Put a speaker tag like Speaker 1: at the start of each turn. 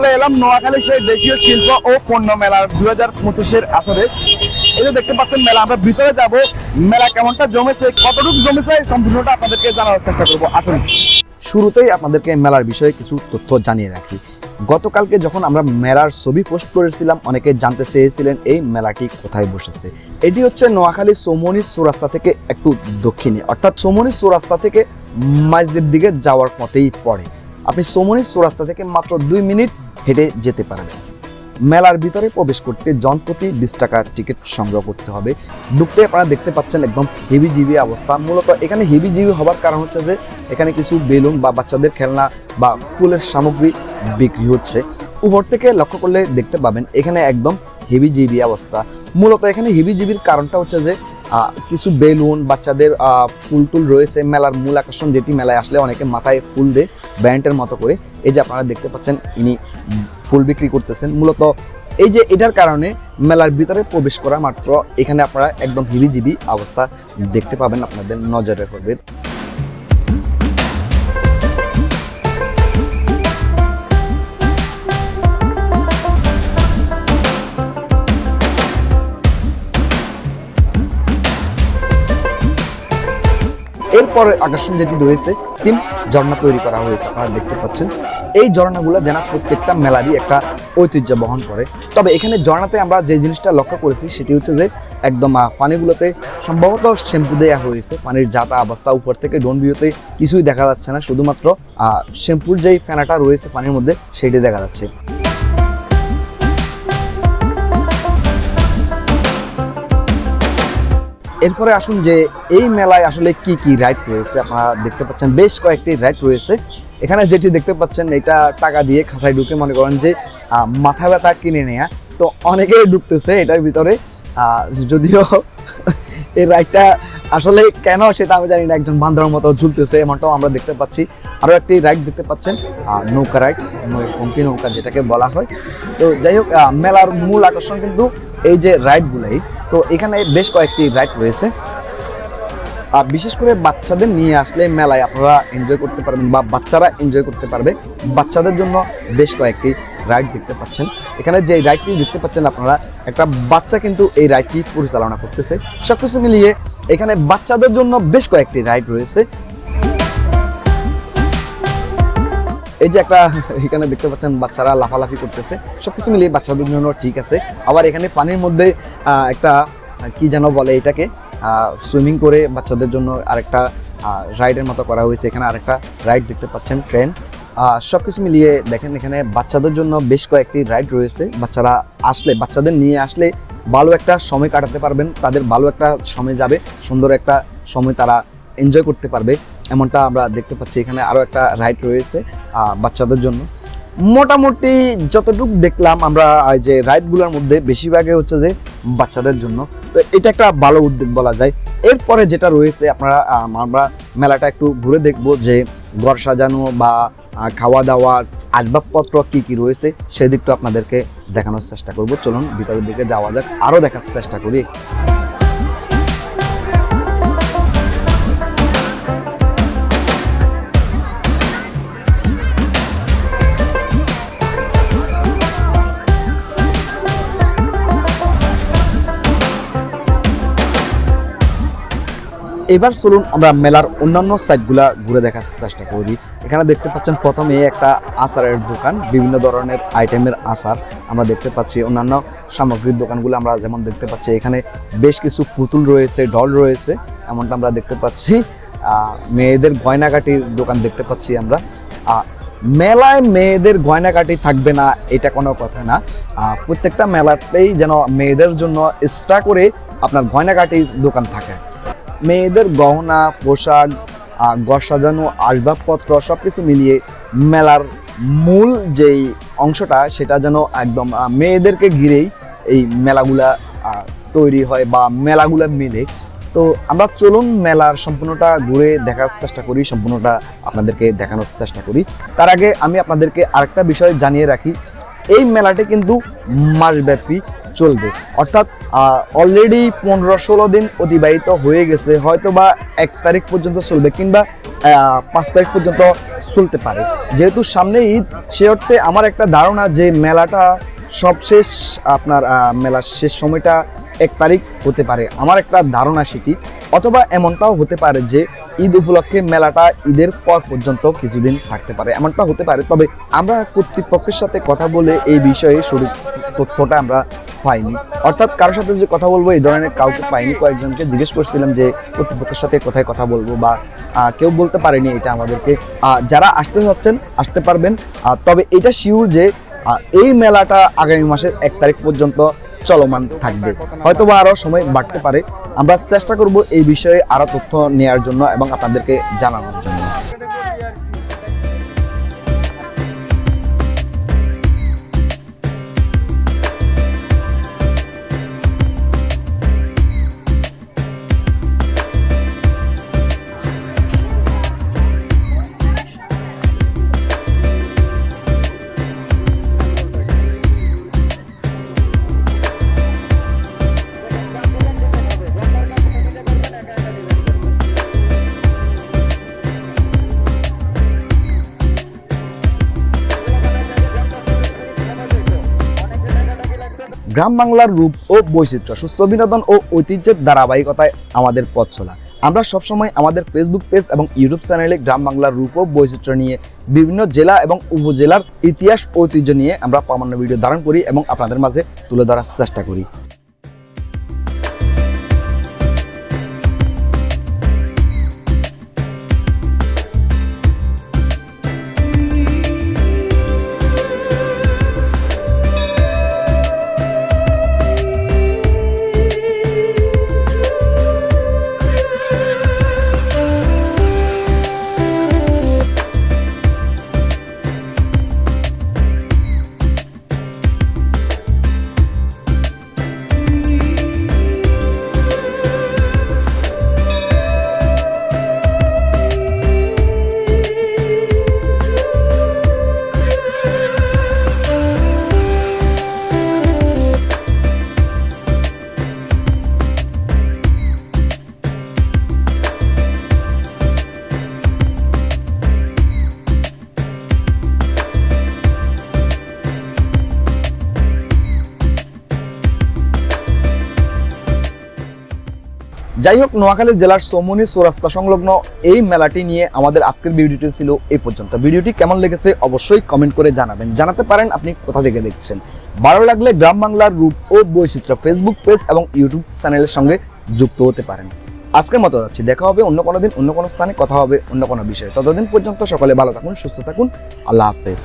Speaker 1: চলে এলাম নোয়াখালী সেই দেশীয় শিল্প ও পণ্য মেলার দুই হাজার পঁচিশের আসরে। এই যে দেখতে পাচ্ছেন মেলা, আমরা ভিতরে যাব। মেলা কেমনটা জমেছে, কতটুকু জমেছে সম্পূর্ণটা আপনাদেরকে জানার চেষ্টা করব। আসুন। শুরুতেই আপনাদেরকে মেলার বিষয়ে কিছু তথ্য জানিয়ে রাখি। গতকালকে যখন আমরা মেলার ছবি পোস্ট করেছিলাম, অনেকে জানতে চেয়েছিলেন এই মেলাটি কোথায় বসেছে। এটি হচ্ছে নোয়াখালী সোমনি চৌরাস্তা থেকে একটু দক্ষিণে। অর্থাৎ সোমনি চৌরাস্তা থেকে মাইজদের দিকে যাওয়ার পথেই পড়ে। আপনি সোমনি চৌরাস্তা থেকে মাত্র দুই মিনিট হেঁটে যেতে পারবেন মেলার ভিতরে প্রবেশ করতে জনপ্রতি বিশ টাকার টিকিট সংগ্রহ করতে হবে। ঢুকতে আপনারা দেখতে পাচ্ছেন একদম হেভিজিবি অবস্থা। মূলত এখানে হেভিজিবি হবার কারণ হচ্ছে যে, এখানে কিছু বেলুন বা বাচ্চাদের খেলনা বা ফুলের সামগ্রী বিক্রি হচ্ছে। উপর থেকে লক্ষ্য করলে দেখতে পাবেন এখানে একদম হেভিজিবি অবস্থা। মূলত এখানে হেভিজিবির কারণটা হচ্ছে যে কিছু বেলুন, বাচ্চাদের ফুল টুল রয়েছে, মেলার মূল আকর্ষণ যেটি মেলায় আসলে অনেকে মাথায় ফুল দেয়, ব্যান্ডের মতো করে। এই যে আপনারা দেখতে পাচ্ছেন, ইনি ফুল বিক্রি করতেছেন। মূলত এই যে এটার কারণে মেলার ভিতরে প্রবেশ করা মাত্র, এখানে আপনারা একদম হিবিজিবি অবস্থা দেখতে পাবেন, আপনাদের নজরে পড়বে। এরপরে আকর্ষণ যেটি রয়েছে, তিন ঝর্ণা তৈরি করা হয়েছে, আপনারা দেখতে পাচ্ছেন। এই ঝর্ণাগুলো যেন প্রত্যেকটা মেলারই একটা ঐতিহ্য বহন করে। তবে এখানে ঝর্ণাতে আমরা যে জিনিসটা লক্ষ্য করেছি, সেটি হচ্ছে যে একদম পানিগুলোতে সম্ভবত শ্যাম্পু দেওয়া হয়েছে। পানির যাতা অবস্থা উপর থেকে ডোন ভিউতে কিছুই দেখা যাচ্ছে না। শুধুমাত্র শ্যাম্পুর যেই ফেনাটা রয়েছে পানির মধ্যে, সেটি দেখা যাচ্ছে। এরপরে আসুন যে এই মেলায় আসলে কি কি রাইড রয়েছে, আপনারা দেখতে পাচ্ছেন বেশ কয়েকটি রাইড রয়েছে। এখানে যেটি দেখতে পাচ্ছেন, এটা টাকা দিয়ে খাঁচায় ঢুকে মনে করেন যে মাথা ব্যথা কিনে নেয়া। তো অনেকেই ঢুকতেছে এটার ভিতরে। যদিও এই রাইডটা আসলে কেন সেটা আমি জানি না, একজন বান্দরের মতো ঝুলতেছে, এমনটাও আমরা দেখতে পাচ্ছি। আরও একটি রাইড দেখতে পাচ্ছেন নৌকা রাইড পঙ্কি নৌকা যেটাকে বলা হয়। তো যাই হোক মেলার মূল আকর্ষণ কিন্তু এই যে রাইডগুলাই তো এখানে বেশ কয়েকটি রাইড রয়েছে। আর বিশেষ করে বাচ্চাদের নিয়ে আসলে মেলায় আপনারা এনজয় করতে পারবেন বা বাচ্চারা এনজয় করতে পারবে। বাচ্চাদের জন্য বেশ কয়েকটি রাইড দেখতে পাচ্ছেন। এখানে যে রাইডটি দেখতে পাচ্ছেন আপনারা, একটা বাচ্চা কিন্তু এই রাইডটি পরিচালনা করতেছে। সবকিছু মিলিয়ে এখানে বাচ্চাদের জন্য বেশ কয়েকটি রাইড রয়েছে। এই যে একটা, এখানে দেখতে পাচ্ছেন বাচ্চারা লাফালাফি করতেছে। সবকিছু মিলিয়ে বাচ্চাদের জন্য ঠিক আছে। আবার এখানে পানির মধ্যে একটা কি যেন বলে এটাকে সুইমিং করে বাচ্চাদের জন্য আরেকটা রাইডের মতো করা হয়েছে। এখানে আরেকটা রাইড দেখতে পাচ্ছেন, ট্রেন। সব কিছু মিলিয়ে দেখেন এখানে বাচ্চাদের জন্য বেশ কয়েকটি রাইড রয়েছে। বাচ্চারা আসলে, বাচ্চাদের নিয়ে আসলে ভালো একটা সময় কাটাতে পারবেন। তাদের ভালো একটা সময় যাবে। সুন্দর একটা সময় তারা এনজয় করতে পারবে। এমনটা আমরা দেখতে পাচ্ছি। এখানে আরও একটা রাইড রয়েছে বাচ্চাদের জন্য। মোটামুটি যতটুকু দেখলাম আমরা যে রাইডগুলোর মধ্যে বেশিরভাগই হচ্ছে যে বাচ্চাদের জন্য। তো এটা একটা ভালো উদ্যোগ বলা যায়। এরপরে যেটা রয়েছে আপনারা আম, আমরা মেলাটা একটু ঘুরে দেখব যে ঘর সাজানো বা খাওয়া দাওয়ার আসবাবপত্র কি কি রয়েছে সেদিকটা আপনাদেরকে দেখানোর চেষ্টা করব। চলুন ভিতরের দিকে যাওয়া যাক আরও দেখার চেষ্টা করি। এবার চলুন আমরা মেলার অন্যান্য সাইটগুলা ঘুরে দেখার চেষ্টা করি। এখানে দেখতে পাচ্ছেন প্রথমে একটা আচারের দোকান, বিভিন্ন ধরনের আইটেমের আচার আমরা দেখতে পাচ্ছি। অন্যান্য সামগ্রীর দোকানগুলো আমরা যেমন দেখতে পাচ্ছি, এখানে বেশ কিছু পুতুল রয়েছে ডল রয়েছে। এমনটা আমরা দেখতে পাচ্ছি। মেয়েদের গয়নাকাটির দোকান দেখতে পাচ্ছি আমরা। মেলায় মেয়েদের গয়নাকাটি থাকবে না, এটা কোনো কথা না। প্রত্যেকটা মেলাতেই যেন মেয়েদের জন্য এক্সট্রা করে আপনার গয়নাকাটির দোকান থাকে। মেয়েদের গহনা, পোশাক ঘর সাজানো, আসবাবপত্র সব কিছু মিলিয়ে মেলার মূল যেই অংশটা, সেটা যেন একদম মেয়েদেরকে ঘিরেই এই মেলাগুলা তৈরি হয় বা মেলাগুলা মিলে। তো আমরা চলুন মেলার সম্পূর্ণটা ঘুরে দেখার চেষ্টা করি, সম্পূর্ণটা আপনাদেরকে দেখানোর চেষ্টা করি। তার আগে আমি আপনাদেরকে আরেকটা বিষয় জানিয়ে রাখি, এই মেলাটি কিন্তু মাসব্যাপী
Speaker 2: চলবে। অর্থাৎ অলরেডি পনেরো ষোলো দিন অতিবাহিত হয়ে গেছে হয়তো বা এক তারিখ পর্যন্ত চলবে কিংবা পাঁচ তারিখ পর্যন্ত চলতে পারে। যেহেতু সামনে ঈদ, সে অর্থে আমার একটা ধারণা যে মেলাটা সবশেষ আপনার মেলার শেষ সময়টা এক তারিখ হতে পারে। আমার একটা ধারণা সেটি। অথবা এমনটাও হতে পারে যে ঈদ উপলক্ষে মেলাটা ঈদের পর পর্যন্ত কিছুদিন থাকতে পারে। এমনটা হতে পারে। তবে আমরা কর্তৃপক্ষের সাথে কথা বলে এই বিষয়ে সঠিক তথ্যটা আমরা পাইনি। অর্থাৎ কারোর সাথে যে কথা বলব, এই ধরনের কাউকে পাইনি, কয়েকজনকে জিজ্ঞেস করছিলাম যে কর্তৃপক্ষের সাথে কোথায় কথা বলব বা কেউ বলতে পারেনি এটা আমাদেরকে। যারা আসতে চাচ্ছেন, আসতে পারবেন। তবে এটা শিওর যে এই মেলাটা আগামী মাসের এক তারিখ পর্যন্ত চলমান থাকবে। হয়তো বা আরও সময় বাড়তে পারে। আমরা চেষ্টা করব এই বিষয়ে আরও তথ্য নেওয়ার জন্য এবং আপনাদেরকে জানানোর জন্য। গ্রাম বাংলার রূপ ও বৈচিত্র্য, সুস্থ বিনোদন ও ঐতিহ্যের ধারাবাহিকতায় আমাদের পথ চলা। আমরা সবসময় আমাদের ফেসবুক পেজ এবং ইউটিউব চ্যানেলে গ্রাম বাংলার রূপ ও বৈচিত্র্য নিয়ে বিভিন্ন জেলা এবং উপজেলার ইতিহাস ঐতিহ্য নিয়ে আমরা প্রামাণ্য ভিডিও ধারণ করি এবং আপনাদের মাঝে তুলে ধরার চেষ্টা করি। যাই হোক নোয়াখালী জেলার সোমনি চৌরাস্তা সংলগ্ন এই মেলাটি নিয়ে আমাদের আজকের ভিডিওটি ছিল এই পর্যন্ত। ভিডিওটি কেমন লেগেছে অবশ্যই কমেন্ট করে জানাবেন। জানাতে পারেন আপনি কোথা থেকে দেখছেন। ভালো লাগলে গ্রাম বাংলার রূপ ও বৈচিত্র্য ফেসবুক পেজ এবং ইউটিউব চ্যানেলের সঙ্গে যুক্ত হতে পারেন। আজকের মতো যাচ্ছি। দেখা হবে অন্য কোনো দিন, অন্য কোনো স্থানে, কথা হবে অন্য কোনো বিষয়ে। ততদিন পর্যন্ত সকলে ভালো থাকুন, সুস্থ থাকুন। আল্লাহ হাফেজ।